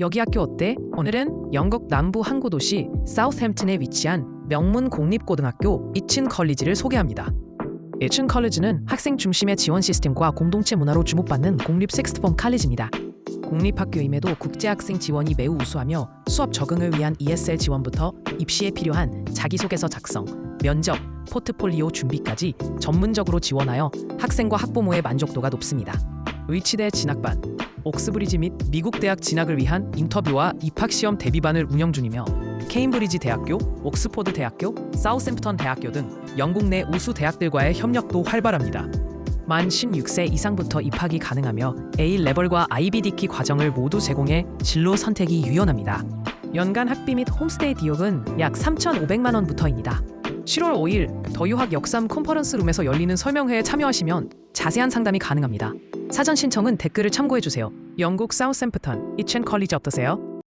여기 학교 어때? 오늘은 영국 남부 항구 도시 사우스햄튼에 위치한 명문 공립고등학교 이친 컬리지를 소개합니다. 이친 컬리지는 학생 중심의 지원 시스템과 공동체 문화로 주목받는 공립 섹스트폼 칼리지입니다. 공립학교임에도 국제학생 지원이 매우 우수하며 수업 적응을 위한 ESL 지원부터 입시에 필요한 자기소개서 작성, 면접, 포트폴리오 준비까지 전문적으로 지원하여 학생과 학부모의 만족도가 높습니다. 의치대 진학반, 옥스브리지 및 미국 대학 진학을 위한 인터뷰와 입학 시험 대비반을 운영 중이며 케임브리지 대학교, 옥스포드 대학교, 사우샘프턴 대학교 등 영국 내 우수 대학들과의 협력도 활발합니다. 만 16세 이상부터 입학이 가능하며 A 레벨과 IBD키 과정을 모두 제공해 진로 선택이 유연합니다. 연간 학비 및 홈스테이 비용은 약 3,500만 원부터입니다. 7월 5일 더유학 역삼 컨퍼런스 룸에서 열리는 설명회에 참여하시면 자세한 상담이 가능합니다. 사전 신청은 댓글을 참고해 주세요. 영국 사우샘프턴 이첸 컬리지 어떠세요?